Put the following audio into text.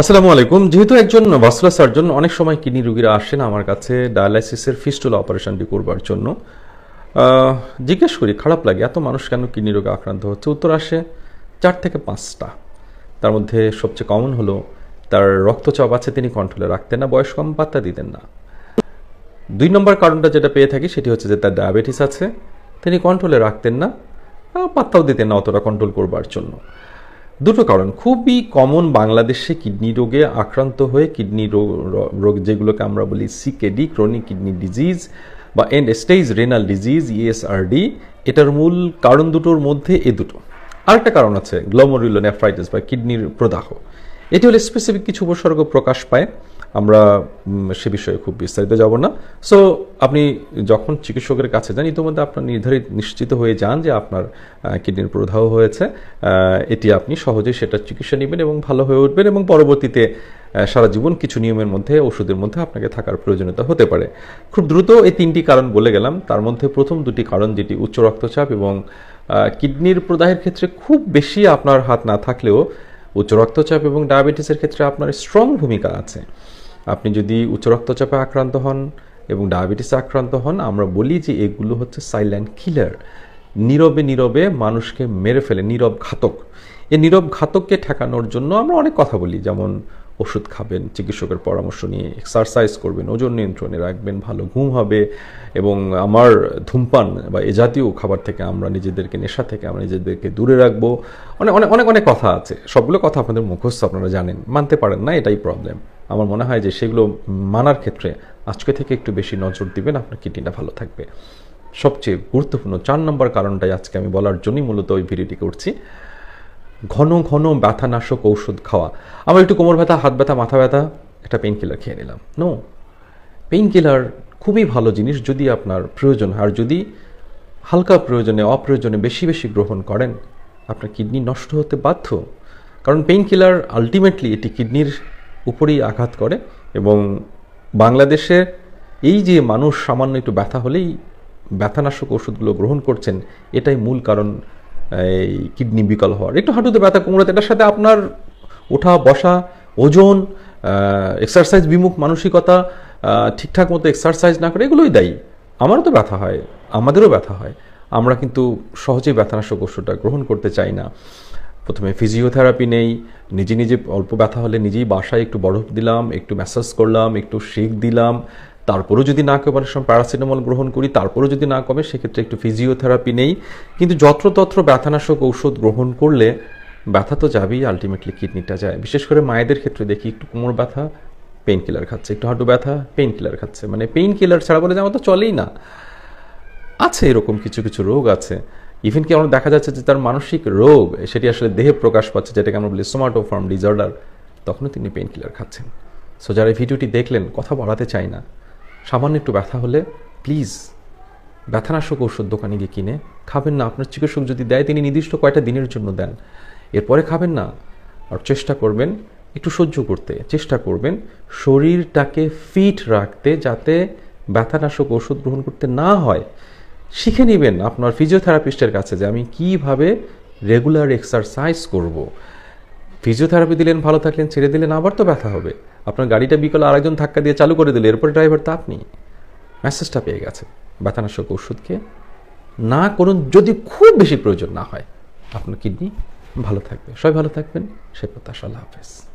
আসসালামু আলাইকুম। যেহেতু একজন ভাস্কুলার সার্জন অনেক সময় কিডনি রোগীরা আসেন আমার কাছে ডায়ালাইসিসের ফিস্টুলা অপারেশনটি করবার জন্য। জিজ্ঞেস করি, খারাপ লাগে? এত মানুষ কেন কিডনি রোগে আক্রান্ত হচ্ছে? উত্তর আসে, চার থেকে পাঁচটা। তার মধ্যে সবচেয়ে কমন হলো, তার রক্তচাপ আছে তিনি কন্ট্রোলে রাখতেন না, বয়স কম, পাত্তা দিতেন না। দুই নম্বর কারণটা যেটা পেয়ে থাকি, সেটি হচ্ছে যে তার ডায়াবেটিস আছে, তিনি কন্ট্রোলে রাখতেন না পাত্তাও দিতেন না অতটা কন্ট্রোল করবার জন্য। দুটো কারণ। খুবই কমন বাংলাদেশে কিডনি রোগে আক্রান্ত হয়ে কিডনি রোগ যেগুলোকে আমরা বলি সিকেডি ক্রনিক কিডনি ডিজিজ বা end stage renal disease ESRD এটার মূল কারণ দুটোর মধ্যে এ দুটো। আরেকটা কারণ আছে গ্লোমোরিলো নেফ্রাইটিস বা কিডনির প্রদাহ। এটি হলে স্পেসিফিক কিছু উপসর্গ প্রকাশ পায়। আমরা সে বিষয়ে খুব বিস্তারিত যাব না। সো আপনি যখন চিকিৎসকের কাছে যান, ইতিমধ্যে আপনার নির্ধারিত, নিশ্চিত হয়ে যান যে আপনার কিডনির প্রদাহ হয়েছে। এটি আপনি সহজেই সেটা চিকিৎসা নেবেন এবং ভালো হয়ে উঠবেন এবং পরবর্তীতে সারা জীবন কিছু নিয়মের মধ্যে, ওষুধের মধ্যে আপনাকে থাকার প্রয়োজনীয়তা হতে পারে। খুব দ্রুত এই তিনটি কারণ বলে গেলাম। তার মধ্যে প্রথম দুটি কারণ, যেটি উচ্চ রক্তচাপ এবং কিডনির প্রদাহের ক্ষেত্রে খুব বেশি আপনার হাত না থাকলেও, উচ্চ রক্তচাপ এবং ডায়াবেটিসের ক্ষেত্রে আপনার স্ট্রং ভূমিকা আছে। আপনি যদি উচ্চ রক্তচাপে আক্রান্ত হন এবং ডায়াবেটিসে আক্রান্ত হন, আমরা বলি যে এগুলো হচ্ছে সাইলেন্ট কিলার নীরবে নীরবে মানুষকে মেরে ফেলে, নীরব ঘাতক। এই নীরব ঘাতককে ঠেকানোর জন্য আমরা অনেক কথা বলি, যেমন ওষুধ খাবেন, চিকিৎসকের পরামর্শ নিয়ে এক্সারসাইজ করবেন, ওজন নিয়ন্ত্রণে রাখবেন, ভালো ঘুম হবে এবং আমার ধূমপান বা এ জাতীয় খাবার থেকে আমরা নিজেদেরকে, নেশা থেকে আমরা নিজেদেরকে দূরে রাখব। অনেক অনেক অনেক অনেক কথা আছে। সবগুলো কথা আপনাদের মুখস্থ আপনারা জানেন, মানতে পারেন না, এটাই প্রবলেম আমার মনে হয় যে সেগুলো মানার ক্ষেত্রে আজকে থেকে একটু বেশি নজর দিবেন। আপনার কিডনিটা ভালো থাকবে। সবচেয়ে গুরুত্বপূর্ণ চার নম্বর কারণটাই আজকে আমি বলার জন্যই মূলত ওই ভিডিওটি করছি। ঘন ঘন ব্যথানাশক ঔষধ খাওয়া। আমার একটু কোমর ব্যথা, হাত ব্যথা, মাথা ব্যথা, একটা পেইন কিলার খেয়ে নিলাম। নো পেইন কিলার খুবই ভালো জিনিস যদি আপনার প্রয়োজন আর যদি হালকা প্রয়োজনে, অপ্রয়োজনে বেশি বেশি গ্রহণ করেন, আপনার কিডনি নষ্ট হতে বাধ্য। কারণ পেইন কিলার আলটিমেটলি এটি কিডনির উপরেই আঘাত করে এবং বাংলাদেশে এই যে মানুষ সামান্য একটু ব্যথা হলেই ব্যথানাশক ওষুধগুলো গ্রহণ করছেন, এটাই মূল কারণ, এই কিডনি বিকল হওয়ার। একটু হাঁটুতে ব্যথা কোমড়াতে এটার সাথে আপনার ওঠা, বসা, ওজন এক্সারসাইজ বিমুখ মানসিকতা ঠিকঠাক মতো এক্সারসাইজ না করে এগুলোই দায়ী। আমারও তো ব্যথা হয়, আমাদেরও ব্যথা হয়। আমরা কিন্তু সহজেই ব্যথানাশক ওষুধটা গ্রহণ করতে চাই না। প্রথমে ফিজিওথেরাপি নেই, নিজে নিজে অল্প ব্যথা হলে নিজেই বাসায় একটু বরফ দিলাম, একটু ম্যাসাজ করলাম, একটু শেক দিলাম, তারপরেও যদি না কমে সময় প্যারাসিটামল গ্রহণ করি, তারপরেও যদি না কমে, সেক্ষেত্রে একটু ফিজিওথেরাপি নেই। কিন্তু যত্রতত্র ব্যথানাশক ঔষধ গ্রহণ করলে ব্যথা তো যাবেই আলটিমেটলি কিডনিটা যায়। বিশেষ করে মায়েদের ক্ষেত্রে দেখি, একটু কোমর ব্যথা পেইন কিলার খাচ্ছে, একটু হাঁটু ব্যথা পেইন কিলার খাচ্ছে। মানে পেইন কিলার ছাড়া বলে যে আমার তো চলেই না। আছে এরকম কিছু কিছু রোগ আছে। ইভেন কি আমরা দেখা যাচ্ছে যে তার মানসিক রোগ, সেটি আসলে দেহে প্রকাশ পাচ্ছে, যেটাকে আমরা বলি সোমাটোফর্ম ডিসঅর্ডার তখনও তিনি পেইন কিলার খাচ্ছেন। সো যারা এই ভিডিওটি দেখলেন, কথা বাড়াতে চাই না। সামান্য একটু ব্যথা হলে প্লিজ ব্যথানাশক ওষুধ দোকানে গিয়ে কিনে, খাবেন না। আপনার চিকিৎসক যদি দেয়, তিনি নির্দিষ্ট কয়টা দিনের জন্য দেন। এরপরে খাবেন না। আর চেষ্টা করবেন, একটু সহ্য করতে, চেষ্টা করবেন শরীরটাকে ফিট রাখতে, যাতে ব্যথানাশক ওষুধ গ্রহণ করতে না হয়। শিখে নেবেন আপনার ফিজিওথেরাপিস্টের কাছে যে আমি কীভাবে রেগুলার এক্সারসাইজ করব। ফিজিওথেরাপি দিলেন, ভালো থাকলেন, ছেড়ে দিলেন, আবার তো ব্যথা হবে। আপনার গাড়িটা বিকল আরেকজন ধাক্কা দিয়ে চালু করে দিলে, এরপরে ড্রাইভার তো আপনি। মেসেজটা পেয়ে গেছে। ব্যথানাশক ওষুধকে না করুন, যদি খুব বেশি প্রয়োজন না হয়। আপনার কিডনি ভালো থাকবে। সবাই ভালো থাকবেন। সে প্রত্যাশা, আল্লাহ হাফেজ।